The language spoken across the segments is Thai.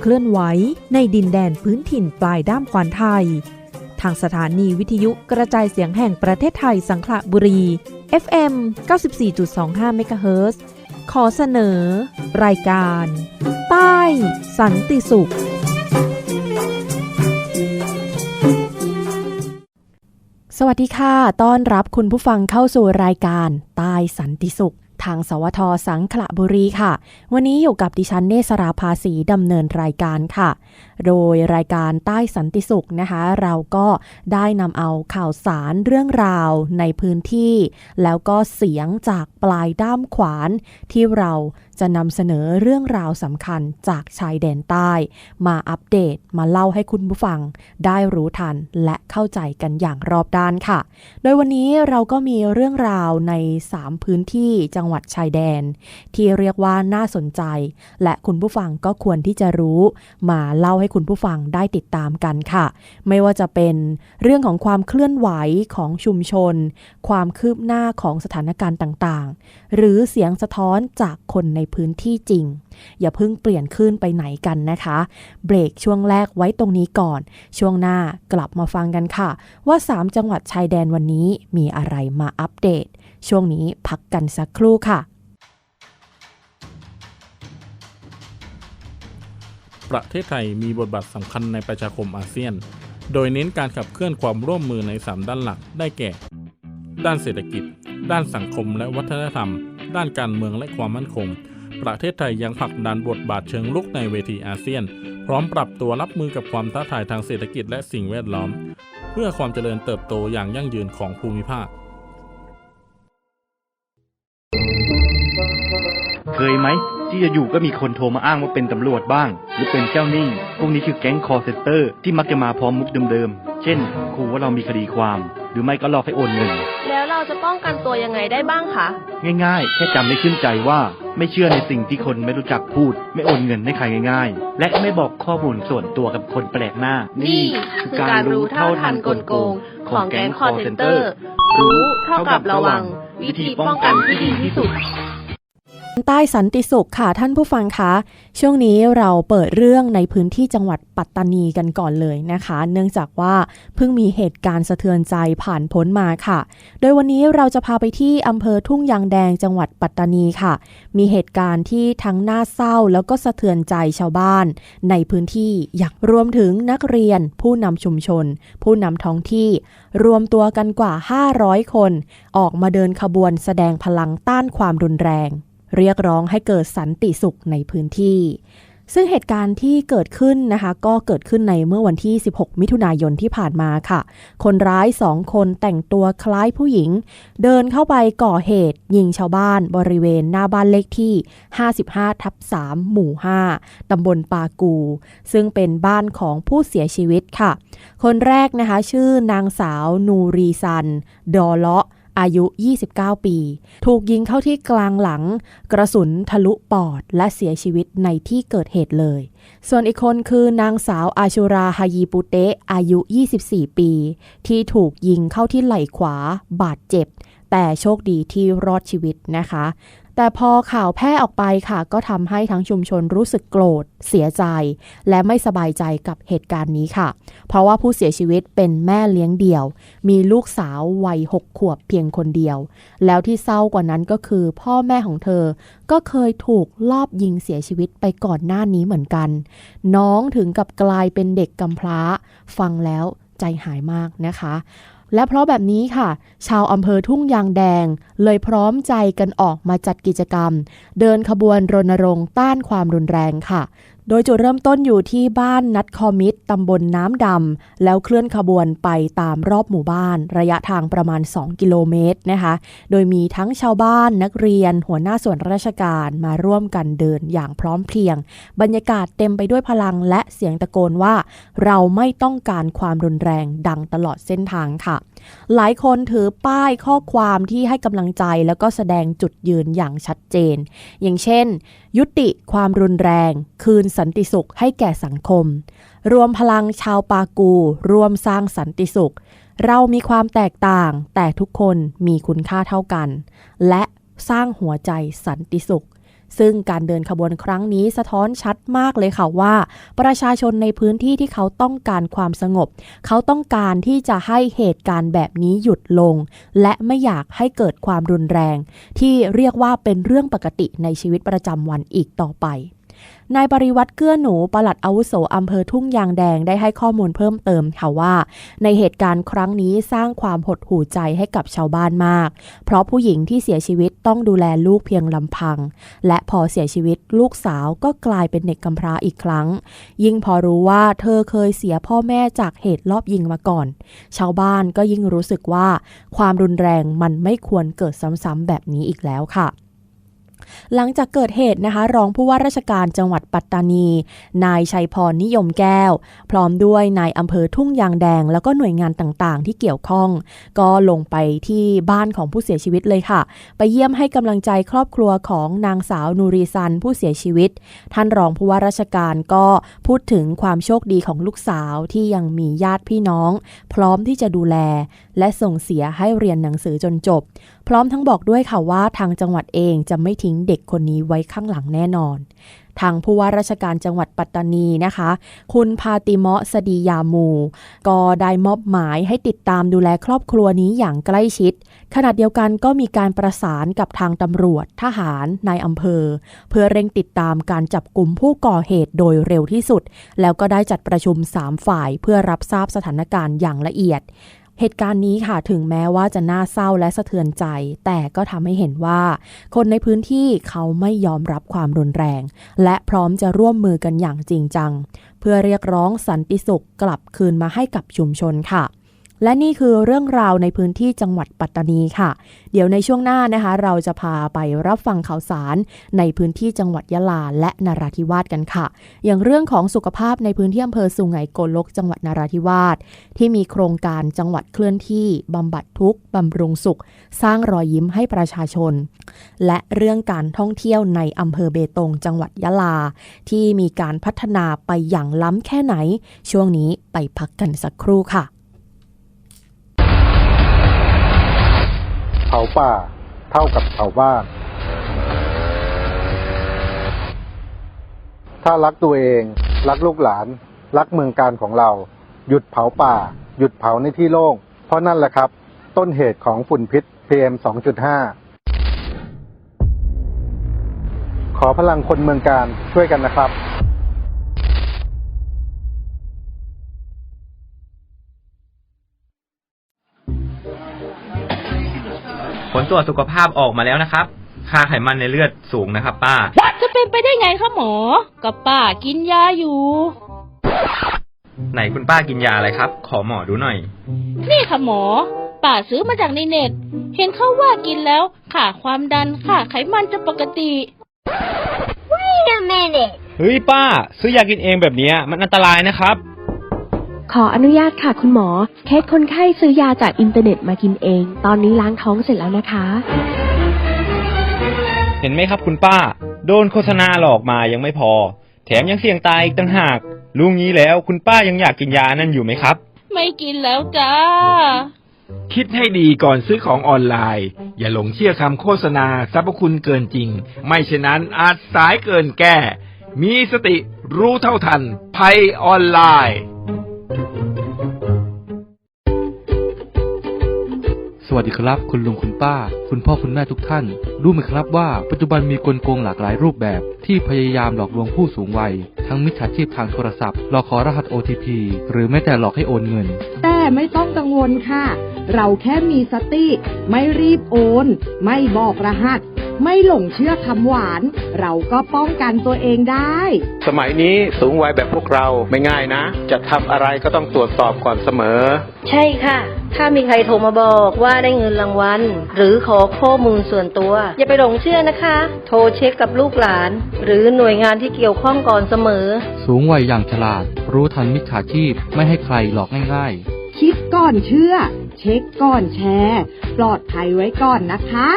เคลื่อนไหวในดินแดนพื้นถิ่นปลายด้ามขวานไทย ทางสถานีวิทยุกระจายเสียงแห่งประเทศไทยสังขละบุรี FM 94.25เมกะเฮิรตซ์ขอเสนอ รายการ ใต้สันติสุข สวัสดีค่ะ ต้อนรับคุณผู้ฟังเข้าสู่รายการใต้สันติสุข ทางสวทสังขละบุรีค่ะ วันนี้อยู่กับดิฉันเนสราภาสีดำเนินรายการค่ะ โดยรายการใต้สันติสุขนะคะ เราก็ได้นำเอาข่าวสารเรื่องราวในพื้นที่ แล้วก็เสียงจากปลายด้ามขวานที่เรา จะนำเสนอเรื่องราวสำคัญจากชายแดนใต้ มาอัปเดตมาเล่าให้คุณผู้ฟัง ได้รู้ทันและเข้าใจกันอย่างรอบด้านค่ะ โดยวันนี้เราก็มีเรื่องราวใน 3 พื้นที่จังหวัดชายแดน ที่เรียกว่าน่าสนใจ และคุณผู้ฟังก็ควรที่จะรู้ มาเล่าให้คุณผู้ฟังได้ติดตามกันค่ะ ไม่ว่าจะเป็นเรื่องของความเคลื่อนไหวของชุมชน ความคืบหน้าของสถานการณ์ต่างๆหรือเสียงสะท้อนจากคนในพื้นที่จริง อย่าเพิ่งเปลี่ยนขึ้นไปไหนกันนะคะ เบรกช่วงแรกไว้ตรงนี้ก่อน ช่วงหน้ากลับมาฟังกันค่ะ ว่า 3 จังหวัดชายแดนวันนี้มีอะไรมาอัปเดต ช่วงนี้พักกันสักครู่ค่ะประเทศไทยมีบทบาทสำคัญในประชาคมอาเซียน โดยเน้นการขับเคลื่อนความร่วมมือใน 3 ด้านหลักได้แก่ ด้านเศรษฐกิจ ด้านสังคมและวัฒนธรรม ด้านการเมืองและความมั่นคง ประเทศไทยยังผลักดันบทบาทเชิงลุกในเวทีอาเซียน พร้อมปรับตัวรับมือกับความท้าทายทางเศรษฐกิจและสิ่งแวดล้อม เพื่อความเจริญเติบโตอย่างยั่งยืนของภูมิภาค เคยไหมที่จะอยู่ก็มีคนโทรมาอ้างว่าเป็นตำรวจบ้าง หรือเป็นเจ้าหนี้ พวกนี้คือแก๊งคอร์เซนเตอร์ที่มักจะมาพร้อมมุกเดิมๆ เช่นขู่ว่าเรามีคดีความ หรือไม่ก็หลอกให้โอนเงิน แล้วเราจะป้องกันตัวยังไงได้บ้างคะ ง่ายๆ แค่จำให้ขึ้นใจว่าไม่เชื่อในสิ่งที่คนไม่รู้จักพูด ไม่โอนเงินให้ใครง่ายๆ และไม่บอกข้อมูลส่วนตัวกับคนแปลกหน้า นี่คือการรู้เท่าทันกลโกงของแก๊งคอร์เซนเตอร์ รู้เท่ากับระวัง วิธีป้องกันที่ดีที่สุด ใต้สันติสุขค่ะท่านผู้ฟังคะ ช่วงนี้เราเปิดเรื่องในพื้นที่จังหวัดปัตตานีกันก่อนเลยนะคะ เนื่องจากว่าเพิ่งมีเหตุการณ์สะเทือนใจผ่านพ้นมาค่ะ โดยวันนี้เราจะพาไปที่อำเภอทุ่งยางแดงจังหวัดปัตตานีค่ะ มีเหตุการณ์ที่ทั้งน่าเศร้าแล้วก็สะเทือนใจชาวบ้าน ในพื้นที่อยากรวมถึงนักเรียน ผู้นำชุมชน ผู้นำท้องที่ รวมตัวกันกว่า 500 คน ออกมาเดินขบวนแสดงพลังต้านความรุนแรง เรียกร้องให้เกิดสันติสุขในพื้นที่ ซึ่งเหตุการณ์ที่เกิดขึ้นนะคะ ก็เกิดขึ้นในเมื่อวันที่ 16 มิถุนายนที่ผ่านมาค่ะ คนร้ายสองคนแต่งตัวคล้ายผู้หญิง เดินเข้าไปก่อเหตุ ยิงชาวบ้านบริเวณหน้าบ้านเลขที่ 55 ทับ 3 หมู่ 5 ตำบลปากู ซึ่งเป็นบ้านของผู้เสียชีวิตค่ะ คนแรกนะคะ ชื่อนางสาวนูรีซัน ดอเลาะ อายุ 29 ปี ถูกยิงเข้าที่กลางหลัง กระสุนทะลุปอด และเสียชีวิตในที่เกิดเหตุเลย ส่วนอีกคนคือนางสาวอาชุราฮายีปุเตะอายุ 24 ปี ที่ถูกยิงเข้าที่ไหล่ขวา บาดเจ็บ แต่โชคดีที่รอดชีวิตนะคะ แต่พอข่าวแพร่ออกไปค่ะ ก็ทำให้ทั้งชุมชนรู้สึกโกรธ เสียใจ และไม่สบายใจกับเหตุการณ์นี้ค่ะ เพราะว่าผู้เสียชีวิตเป็นแม่เลี้ยงเดี่ยว มีลูกสาววัยหกขวบเพียงคนเดียว แล้วที่เศร้ากว่านั้นก็คือ พ่อแม่ของเธอ ก็เคยถูกลอบยิงเสียชีวิตไปก่อนหน้านี้เหมือนกัน น้องถึงกับกลายเป็นเด็กกำพร้า ฟังแล้วใจหายมากนะคะ และเพราะแบบนี้ค่ะ ชาวอำเภอทุ่งยางแดง เลยพร้อมใจกันออกมาจัดกิจกรรม เดินขบวนรณรงค์ต้านความรุนแรงค่ะ โดยจุดเริ่มต้นอยู่ที่บ้านนัดคอมิตตำบลน้ำดำ แล้วเคลื่อนขบวนไปตามรอบหมู่บ้าน ระยะทางประมาณ 2 กิโลเมตรนะคะ โดยมีทั้งชาวบ้านนักเรียน หัวหน้าส่วนราชการมาร่วมกันเดินอย่างพร้อมเพรียง บรรยากาศเต็มไปด้วยพลังและเสียงตะโกนว่า เราไม่ต้องการความรุนแรงดังตลอดเส้นทางค่ะหลายคนถือป้ายข้อความที่ให้กำลังใจแล้วก็แสดงจุดยืนอย่างชัดเจน อย่างเช่น ยุติความรุนแรง คืนสันติสุขให้แก่สังคม รวมพลังชาวปากู รวมสร้างสันติสุข เรามีความแตกต่าง แต่ทุกคนมีคุณค่าเท่ากัน และสร้างหัวใจสันติสุข ซึ่งการเดินขบวนครั้งนี้สะท้อนชัดมากเลยค่ะว่า ประชาชนในพื้นที่ที่เขาต้องการความสงบ เขาต้องการที่จะให้เหตุการณ์แบบนี้หยุดลง และไม่อยากให้เกิดความรุนแรง ที่เรียกว่าเป็นเรื่องปกติในชีวิตประจำวันอีกต่อไป นายปริวัติเกื้อหนูปลัดอาวุโสอำเภอทุ่งยางแดงได้ให้ข้อมูลเพิ่มเติมค่ะว่า ในเหตุการณ์ครั้งนี้สร้างความหดหู่ใจให้กับชาวบ้านมาก เพราะผู้หญิงที่เสียชีวิตต้องดูแลลูกเพียงลำพัง และพอเสียชีวิตลูกสาวก็กลายเป็นเด็กกำพร้าอีกครั้ง ยิ่งพอรู้ว่าเธอเคยเสียพ่อแม่จากเหตุลอบยิงมาก่อน ชาวบ้านก็ยิ่งรู้สึกว่า ความรุนแรงมันไม่ควรเกิดซ้ำๆแบบนี้อีกแล้วค่ะ หลังจากเกิดเหตุนะคะ รองผู้ว่าราชการจังหวัดปัตตานี นายชัยพรนิยมแก้ว พร้อมด้วยนายอำเภอทุ่งยางแดง แล้วก็หน่วยงานต่างๆ ที่เกี่ยวข้อง ก็ลงไปที่บ้านของผู้เสียชีวิตเลยค่ะ ไปเยี่ยมให้กำลังใจครอบครัวของนางสาวนูรีซันผู้เสียชีวิต ท่านรองผู้ว่าราชการก็พูดถึงความโชคดีของลูกสาวที่ยังมีญาติพี่น้อง พร้อมที่จะดูแล และส่งเสียให้เรียนหนังสือจนจบ พร้อมทั้งบอกด้วยค่ะว่าทางจังหวัดเองจะไม่ทิ้งเด็กคนนี้ไว้ข้างหลังแน่นอน ทางผู้ว่าราชการจังหวัดปัตตานีนะคะ คุณพาติเมาะสดียามู ก็ได้มอบหมายให้ติดตามดูแลครอบครัวนี้อย่างใกล้ชิด ขณะเดียวกันก็มีการประสานกับทางตำรวจทหารนายอำเภอ เพื่อเร่งติดตามการจับกลุ่มผู้ก่อเหตุโดยเร็วที่สุด แล้วก็ได้จัดประชุม 3 ฝ่ายเพื่อรับทราบสถานการณ์อย่างละเอียด เหตุการณ์นี้ค่ะถึงแม้ว่าจะน่าเศร้าและสะเทือนใจ แต่ก็ทำให้เห็นว่า คนในพื้นที่เขาไม่ยอมรับความรุนแรง และพร้อมจะร่วมมือกันอย่างจริงจัง เพื่อเรียกร้องสันติสุขกลับคืนมาให้กับชุมชนค่ะ และนี่คือเรื่องราวในพื้นที่จังหวัดปัตตานีค่ะ เดี๋ยวในช่วงหน้านะคะ เราจะพาไปรับฟังข่าวสารในพื้นที่จังหวัดยะลาและนราธิวาสกันค่ะ อย่างเรื่องของสุขภาพในพื้นที่อำเภอสุไหงโกลกจังหวัดนราธิวาสที่มีโครงการจังหวัดเคลื่อนที่บำบัดทุกข์บำรุงสุข สร้างรอยยิ้มให้ประชาชน และเรื่องการท่องเที่ยวในอำเภอเบตงจังหวัดยะลา ที่มีการพัฒนาไปอย่างล้ำแค่ไหน ช่วงนี้ไปพักกันสักครู่ค่ะ เผาป่า เท่ากับเผาบ้าน ถ้ารักตัวเอง รักลูกหลาน รักเมืองการของเรา หยุดเผาป่า หยุดเผาในที่โล่ง เพราะนั่นแหละครับ ต้นเหตุของฝุ่นพิษ PM 2.5 ขอพลังคนเมืองการช่วยกันนะครับ ผลตรวจสุขภาพออกมาแล้วนะครับ ค่าไขมันในเลือดสูงนะครับ ป้า จะเป็นไปได้ไงคะหมอ กับป้ากินยาอยู่ ไหนคุณป้ากินยาอะไรครับ ขอหมอดูหน่อย นี่ค่ะหมอ ป้าซื้อมาจากในเน็ต เห็นเขาว่ากินแล้วค่าความดันค่าไขมันจะปกติ Wait a minute. เฮ้ยป้า ซื้อยากินเองแบบเนี้ยมันอันตรายนะครับ ขออนุญาตค่ะคุณหมอ เคสคนไข้ซื้อยาจากอินเทอร์เน็ตมากินเอง ตอนนี้ล้างท้องเสร็จแล้วนะคะ เห็นไหมครับคุณป้า โดนโฆษณาหลอกมายังไม่พอ แถมยังเสี่ยงตายอีกต่างหากลุงนี้แล้วคุณป้ายังอยากกินยานั่นอยู่ไหมครับ ไม่กินแล้วจ้า คิดให้ดีก่อนซื้อของออนไลน์ อย่าหลงเชื่อคำโฆษณาสรรพคุณเกินจริง ไม่เช่นนั้นอาจสายเกินแก้ มีสติรู้เท่าทันภัยออนไลน์ สวัสดีครับคุณลุงคุณป้า คุณพ่อคุณแม่ทุกท่าน รู้ไหมครับว่าปัจจุบันมีกลโกงหลากหลายรูปแบบ ที่พยายามหลอกลวงผู้สูงวัย ทั้งมิจฉาชีพทางโทรศัพท์หลอกขอรหัส OTP หรือแม้แต่หลอกให้โอนเงิน แต่ไม่ต้องกังวลค่ะ เราแค่มีสติ ไม่รีบโอน ไม่บอกรหัส ไม่หลงเชื่อคำหวาน เราก็ป้องกันตัวเองได้ สมัยนี้สูงวัยแบบพวกเราไม่ง่ายนะ จะทำอะไรก็ต้องตรวจสอบก่อนเสมอ ใช่ค่ะ ถ้ามีใครโทรมาบอกว่าได้เงินรางวัลหรือขอข้อมูลส่วนตัว อย่าไปหลงเชื่อนะคะ โทรเช็คกับลูกหลาน หรือหน่วยงานที่เกี่ยวข้องก่อนเสมอ สูงวัยอย่างฉลาด รู้ทันมิจฉาชีพไม่ให้ใครหลอกง่าย ๆ คิดก่อนเชื่อ เช็คก่อนแชร์ ปลอดภัยไว้ก่อนนะคะ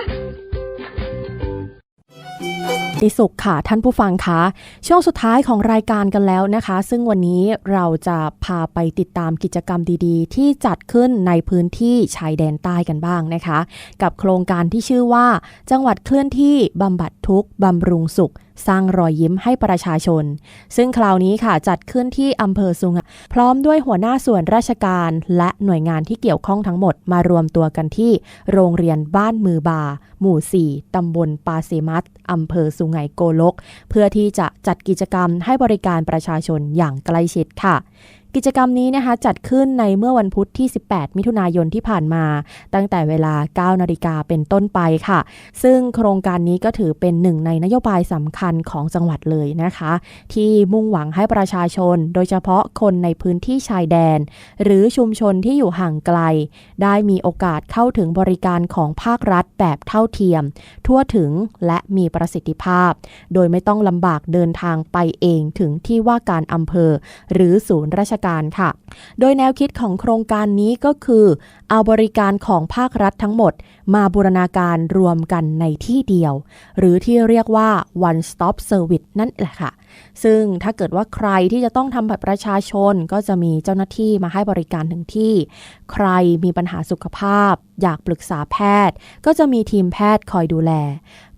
ดีสุขค่ะท่านผู้ฟังคะช่วงสุดท้ายของรายการกันแล้วนะคะ ซึ่งวันนี้เราจะพาไปติดตามกิจกรรมดีๆ ที่จัดขึ้นในพื้นที่ชายแดนใต้กันบ้างนะคะ กับโครงการที่ชื่อว่า จังหวัดเคลื่อนที่บำบัดทุกข์บำรุงสุขสร้างรอยยิ้มให้ประชาชน ซึ่งคราวนี้ค่ะจัดขึ้นที่อำเภอสุงพร้อมด้วยหัวหน้าส่วนราชการ และหน่วยงานที่เกี่ยวข้องทั้งหมดมารวมตัวกันที่โรงเรียนบ้านมือบา หมู่ 4 ตำบลปาเซมัตอำเภอสุไหงโกลก เพื่อที่จะจัดกิจกรรมให้บริการประชาชนอย่างใกล้ชิดค่ะ กิจกรรมนี้นะคะจัดขึ้นในเมื่อวันพุธที่ 18 มิถุนายนที่ผ่านมา ตั้งแต่เวลา 9 นาฬิกาเป็นต้นไปค่ะ ซึ่งโครงการนี้ก็ถือเป็นหนึ่งในนโยบายสำคัญของจังหวัดเลยนะคะ ที่มุ่งหวังให้ประชาชน โดยเฉพาะคนในพื้นที่ชายแดน หรือชุมชนที่อยู่ห่างไกล ได้มีโอกาสเข้าถึงบริการของภาครัฐแบบเท่าเทียม ทั่วถึงและมีประสิทธิภาพ โดยไม่ต้องลำบากเดินทางไปเองถึงที่ว่าการอำเภอ หรือศูนย์ราชการค่ะ โดยแนวคิดของโครงการนี้ก็คือ เอาบริการของภาครัฐทั้งหมด มาบูรณาการรวมกันในที่เดียว หรือที่เรียกว่า one stop service นั่นแหละค่ะ ซึ่งถ้าเกิดว่าใครที่จะต้องทำบัตรประชาชนก็จะมีเจ้าหน้าที่มาให้บริการถึงที่ ใครมีปัญหาสุขภาพ อยากปรึกษาแพทย์ ก็จะมีทีมแพทย์คอยดูแล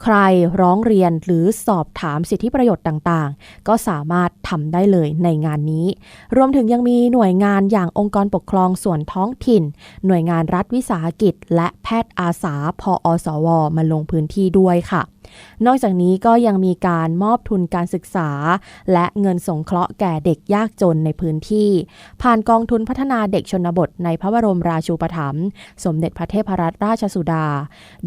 ใครร้องเรียนหรือสอบถามสิทธิประโยชน์ต่างๆ ก็สามารถทำได้เลยในงานนี้ รวมถึงยังมีหน่วยงานอย่างองค์กรปกครองส่วนท้องถิ่น หน่วยงานรัฐวิสาหกิจ และแพทย์อาสาพออสว มาลงพื้นที่ด้วยค่ะ นอกจากนี้ก็ยังมีการมอบทุนการศึกษา และเงินสงเคราะห์แก่เด็กยากจนในพื้นที่ ผ่านกองทุนพัฒนาเด็กชนบทในพระบรมราชูปถัมภ์สมเด็จพระเทพรัตนราชสุดา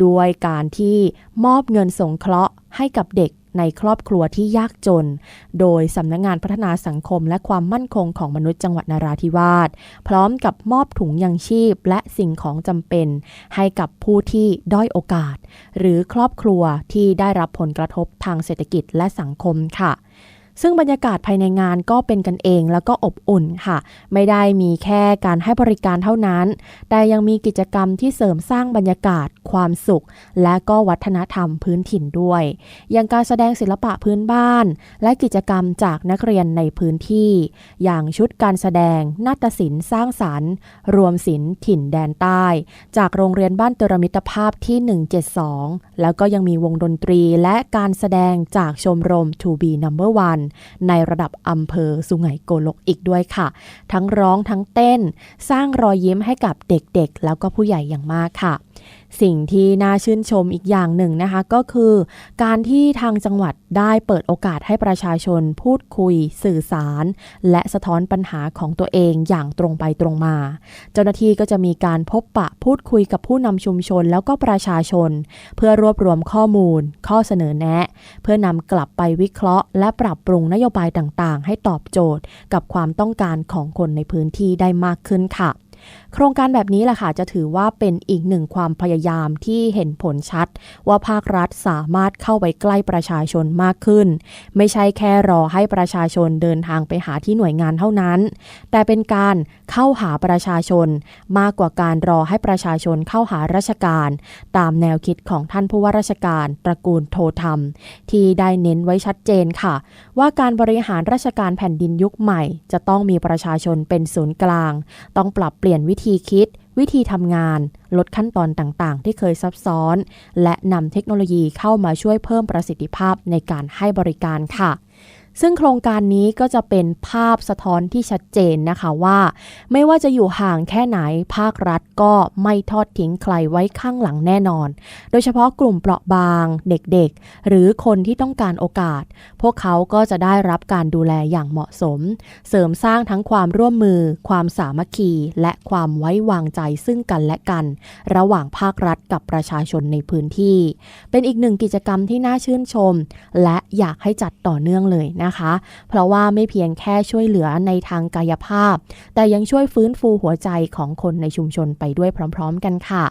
ด้วยการที่มอบเงินสงเคราะห์ให้กับเด็ก ในครอบครัวที่ยากจน โดยสำนักงงานพัฒนาสังคมและความมั่นคงของมนุษย์จังหวัดนราธิวาส พร้อมกับมอบถุงยังชีพและสิ่งของจำเป็น ให้กับผู้ที่ด้อยโอกาส หรือครอบครัวที่ได้รับผลกระทบทางเศรษฐกิจและสังคมค่ะ ซึ่งบรรยากาศภายในงานก็เป็นกันเองแล้วก็อบอุ่นค่ะ ไม่ได้มีแค่การให้บริการเท่านั้น แต่ยังมีกิจกรรมที่เสริมสร้างบรรยากาศ ความสุข และก็วัฒนธรรมพื้นถิ่นด้วย อย่างการแสดงศิลปะพื้นบ้าน และกิจกรรมจากนักเรียนในพื้นที่ อย่างชุดการแสดงนาฏศิลป์สร้างสรรค์ รวมศิลป์ถิ่นแดนใต้ จากโรงเรียนบ้านเตรมิตรภาพที่ 172 แล้วก็ยังมีวงดนตรีและการแสดงจากชมรม To Be Number One ในระดับอำเภอสุไหงโกลกอีกด้วยค่ะ ทั้งร้องทั้งเต้น สร้างรอยยิ้มให้กับเด็กๆ แล้วก็ผู้ใหญ่อย่างมากค่ะ สิ่งที่น่าชื่นชมอีกอย่างหนึ่งนะคะก็คือ การที่ทางจังหวัดได้เปิดโอกาสให้ประชาชนพูดคุย สื่อสาร และสะท้อนปัญหาของตัวเองอย่างตรงไปตรงมา เจ้าหน้าที่ก็จะมีการพบปะพูดคุยกับผู้นำชุมชนแล้วก็ประชาชน เพื่อรวบรวมข้อมูล ข้อเสนอแนะ เพื่อนำกลับไปวิเคราะห์ และปรับปรุงนโยบายต่างๆ ให้ตอบโจทย์กับความต้องการของคนในพื้นที่ได้มากขึ้นค่ะ โครงการแบบนี้แหละค่ะจะถือว่าเป็นอีกหนึ่งความพยายามที่เห็นผลชัด ว่าภาครัฐสามารถเข้าไปใกล้ประชาชนมากขึ้น ไม่ใช่แค่รอให้ประชาชนเดินทางไปหาที่หน่วยงานเท่านั้น แต่เป็นการเข้าหาประชาชน มากกว่าการรอให้ประชาชนเข้าหาราชการ ตามแนวคิดของท่านผู้ว่าราชการตระกูลโทธรรม ที่ได้เน้นไว้ชัดเจนค่ะ ว่าการบริหารราชการแผ่นดินยุคใหม่ จะต้องมีประชาชนเป็นศูนย์กลาง ต้องปรับเปลี่ยนวิธีธีคิด วิธีทำงาน ลดขั้นตอนต่างๆ ที่เคยซับซ้อน และนำเทคโนโลยีเข้ามาช่วยเพิ่มประสิทธิภาพในการให้บริการค่ะ ซึ่งโครงการนี้ก็จะเป็นภาพสะท้อนที่ชัดเจนนะคะว่า ไม่ว่าจะอยู่ห่างแค่ไหนภาครัฐก็ไม่ทอดทิ้งใครไว้ข้างหลังแน่นอน โดยเฉพาะกลุ่มเปราะบาง เด็กๆ หรือคนที่ต้องการโอกาส พวกเขาก็จะได้รับการดูแลอย่างเหมาะสม เสริมสร้างทั้งความร่วมมือ ความสามัคคี และความไว้วางใจซึ่งกันและกัน ระหว่างภาครัฐกับประชาชนในพื้นที่ เป็นอีกหนึ่งกิจกรรมที่น่าชื่นชม และอยากให้จัดต่อเนื่องเลยนะนะคะ เพราะว่าไม่เพียงแค่ช่วยเหลือในทางกายภาพ แต่ยังช่วยฟื้นฟูหัวใจของคนในชุมชนไปด้วยพร้อม ๆ กันค่ะ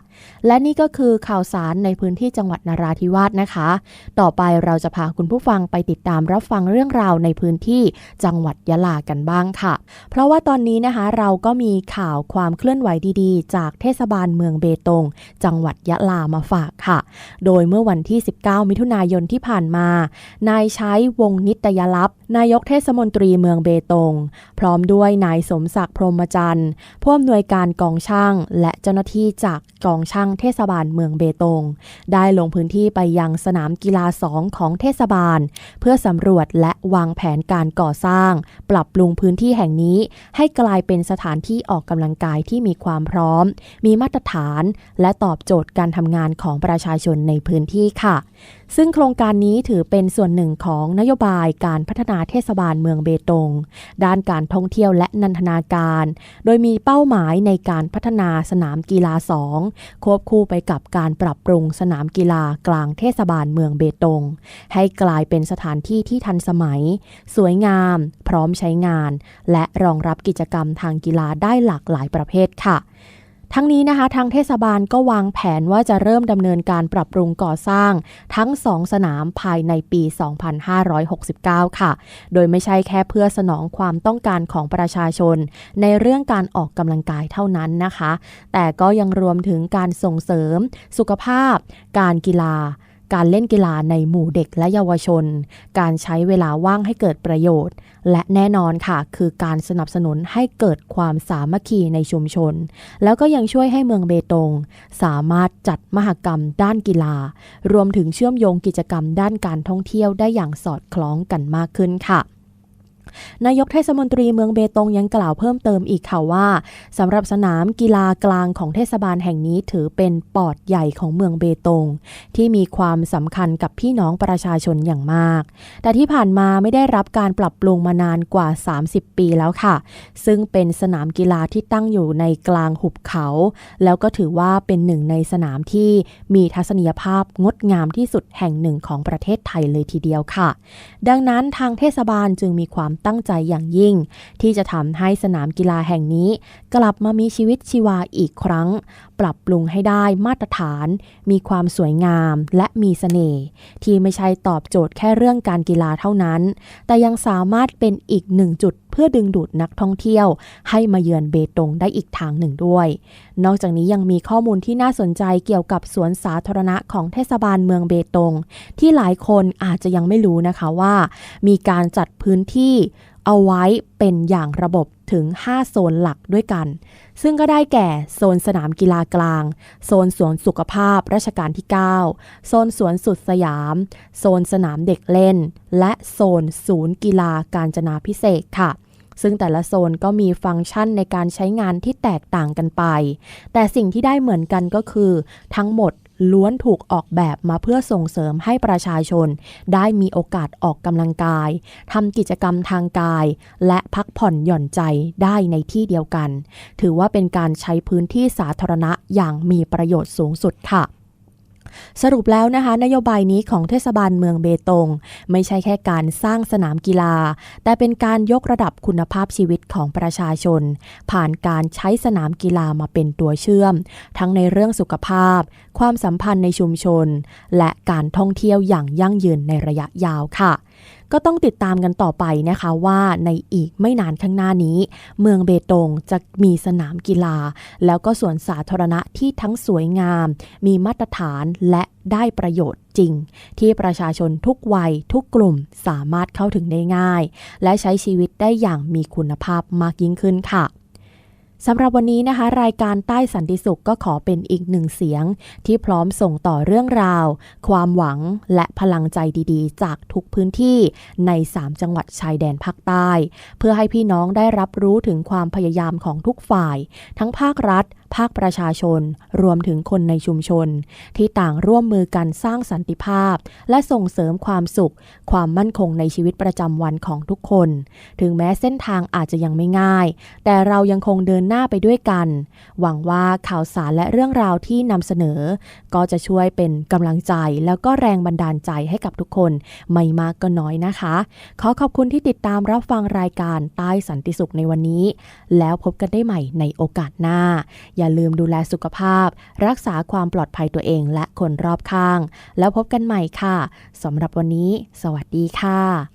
และนี่ก็คือข่าวสารในพื้นที่จังหวัดนราธิวาสนะคะ ต่อไปเราจะพาคุณผู้ฟังไปติดตามรับฟังเรื่องราวในพื้นที่จังหวัดยะลากันบ้างค่ะ เพราะว่าตอนนี้นะคะเราก็มีข่าวความเคลื่อนไหวดีๆ จากเทศบาลเมืองเบตง จังหวัดยะลามาฝากค่ะ โดยเมื่อวันที่ 19 มิถุนายนที่ผ่านมา นายใช้วงนิตยลับนายกเทศมนตรีเมืองเบตง พร้อมด้วยนายสมศักดิ์พรหมจันทร์ผู้อำนวยการกองช่าง และเจ้าหน้าที่จากกองช่างเทศบาลเมืองเบตง ได้ลงพื้นที่ไปยังสนามกีฬาสองของเทศบาล เพื่อสำรวจและวางแผนการก่อสร้าง ปรับปรุงพื้นที่แห่งนี้ ให้กลายเป็นสถานที่ออกกำลังกายที่มีความพร้อม มีมาตรฐาน และตอบโจทย์การทำงานของประชาชนในพื้นที่ค่ะซึ่งโครงการนี้ถือเป็นส่วนหนึ่งของนโยบายการพัฒนาเทศบาลเมืองเบตง ด้านการท่องเที่ยวและนันทนาการ โดยมีเป้าหมายในการพัฒนาสนามกีฬาสองควบคู่ไปกับการปรับปรุงสนามกีฬากลางเทศบาลเมืองเบตง ให้กลายเป็นสถานที่ที่ทันสมัย สวยงาม พร้อมใช้งาน และรองรับกิจกรรมทางกีฬาได้หลากหลายประเภทค่ะ ทั้งนี้นะคะทางเทศบาลก็วางแผนว่าจะเริ่มดำเนินการปรับปรุงก่อสร้างทั้งสองสนามภายในปี 2569 ค่ะ โดยไม่ใช่แค่เพื่อสนองความต้องการของประชาชน ในเรื่องการออกกำลังกายเท่านั้นนะคะ แต่ก็ยังรวมถึงการส่งเสริม สุขภาพ การกีฬา การเล่นกีฬาในหมู่เด็กและเยาวชน การใช้เวลาว่างให้เกิดประโยชน์ และแน่นอนค่ะ คือการสนับสนุนให้เกิดความสามัคคีในชุมชน แล้วก็ยังช่วยให้เมืองเบตง สามารถจัดมหกรรมด้านกีฬา รวมถึงเชื่อมโยงกิจกรรมด้านการท่องเที่ยวได้อย่างสอดคล้องกันมากขึ้นค่ะ นายกเทศมนตรีเมืองเบตงยังกล่าวเพิ่มเติมอีกค่ะว่าสำหรับสนามกีฬากลางของเทศบาลแห่งนี้ถือเป็นปอดใหญ่ของเมืองเบตง ที่มีความสำคัญกับพี่น้องประชาชนอย่างมาก แต่ที่ผ่านมาไม่ได้รับการปรับปรุงมานานกว่า 30 ปีแล้วค่ะ ซึ่งเป็นสนามกีฬาที่ตั้งอยู่ในกลางหุบเขา แล้วก็ถือว่าเป็นหนึ่งในสนามที่มีทัศนียภาพงดงามที่สุดแห่งหนึ่งของประเทศไทยเลยทีเดียวค่ะ ดังนั้นทางเทศบาลจึงมีความตั้งใจอย่างยิ่ง ที่จะทำให้สนามกีฬาแห่งนี้ กลับมามีชีวิตชีวาอีกครั้ง ปรับปรุงให้ได้มาตรฐาน มีความสวยงามและมีเสน่ห์ที่ไม่ใช่ตอบโจทย์แค่เรื่องการกีฬาเท่านั้น แต่ยังสามารถเป็นอีกหนึ่งจุดเพื่อดึงดูดนักท่องเที่ยว ให้มาเยือนเบตงได้อีกทางหนึ่งด้วย นอกจากนี้ยังมีข้อมูลที่น่าสนใจเกี่ยวกับสวนสาธารณะของเทศบาลเมืองเบตง ที่หลายคนอาจจะยังไม่รู้นะคะว่า มีการจัดพื้นที่ เอาไว้เป็นอย่างระบบถึง 5 โซนหลักด้วยกัน ซึ่งก็ได้แก่โซนสนามกีฬากลาง โซนสวนสุขภาพรัชกาลที่ 9 โซนสวนสุดสยาม โซนสนามเด็กเล่น และโซนศูนย์กีฬาการจนาพิเศษค่ะซึ่งแต่ละโซนก็มีฟังก์ชันในการใช้งานที่แตกต่างกันไป แต่สิ่งที่ได้เหมือนกันก็คือ ทั้งหมด ล้วนถูกออกแบบมาเพื่อส่งเสริมให้ประชาชน ได้มีโอกาสออกกำลังกายทำกิจกรรมทางกาย และพักผ่อนหย่อนใจได้ในที่เดียวกัน ถือว่าเป็นการใช้พื้นที่สาธารณะอย่างมีประโยชน์สูงสุดค่ะ สรุปแล้วนะคะ นโยบายนี้ของเทศบาลเมืองเบตง ไม่ใช่แค่การสร้างสนามกีฬา แต่เป็นการยกระดับคุณภาพชีวิตของประชาชน ผ่านการใช้สนามกีฬามาเป็นตัวเชื่อม ทั้งในเรื่องสุขภาพ ความสัมพันธ์ในชุมชน และการท่องเที่ยวอย่างยั่งยืนในระยะยาวค่ะ ก็ต้องติดตามกันต่อไปนะคะว่าในอีกไม่นานข้างหน้านี้ เมืองเบตงจะมีสนามกีฬา แล้วก็สวนสาธารณะที่ทั้งสวยงาม มีมาตรฐานและได้ประโยชน์จริง ที่ประชาชนทุกวัยทุกกลุ่มสามารถเข้าถึงได้ง่าย และใช้ชีวิตได้อย่างมีคุณภาพมากยิ่งขึ้นค่ะ สำหรับวันนี้นะคะ รายการใต้สันติสุขก็ขอเป็นอีกหนึ่งเสียง ที่พร้อมส่งต่อเรื่องราว ความหวังและพลังใจดีๆ จากทุกพื้นที่ใน 3 จังหวัดชายแดนภาคใต้ เพื่อให้พี่น้องได้รับรู้ถึงความพยายามของทุกฝ่าย ทั้งภาครัฐภาคประชาชน รวมถึงคนในชุมชน ที่ต่างร่วมมือกันสร้างสันติภาพ และส่งเสริมความสุข ความมั่นคงในชีวิตประจำวันของทุกคน ถึงแม้เส้นทางอาจจะยังไม่ง่าย แต่เรายังคงเดินหน้าไปด้วยกัน หวังว่าข่าวสารและเรื่องราวที่นำเสนอ ก็จะช่วยเป็นกำลังใจแล้วก็แรงบันดาลใจให้กับทุกคน ไม่มากก็น้อยนะคะ ขอขอบคุณที่ติดตามรับฟังรายการใต้สันติสุขในวันนี้ แล้วพบกันได้ใหม่ในโอกาสหน้าอย่าลืมดูแลสุขภาพ รักษาความปลอดภัยตัวเองและคนรอบข้าง แล้วพบกันใหม่ค่ะสำหรับวันนี้ สวัสดีค่ะ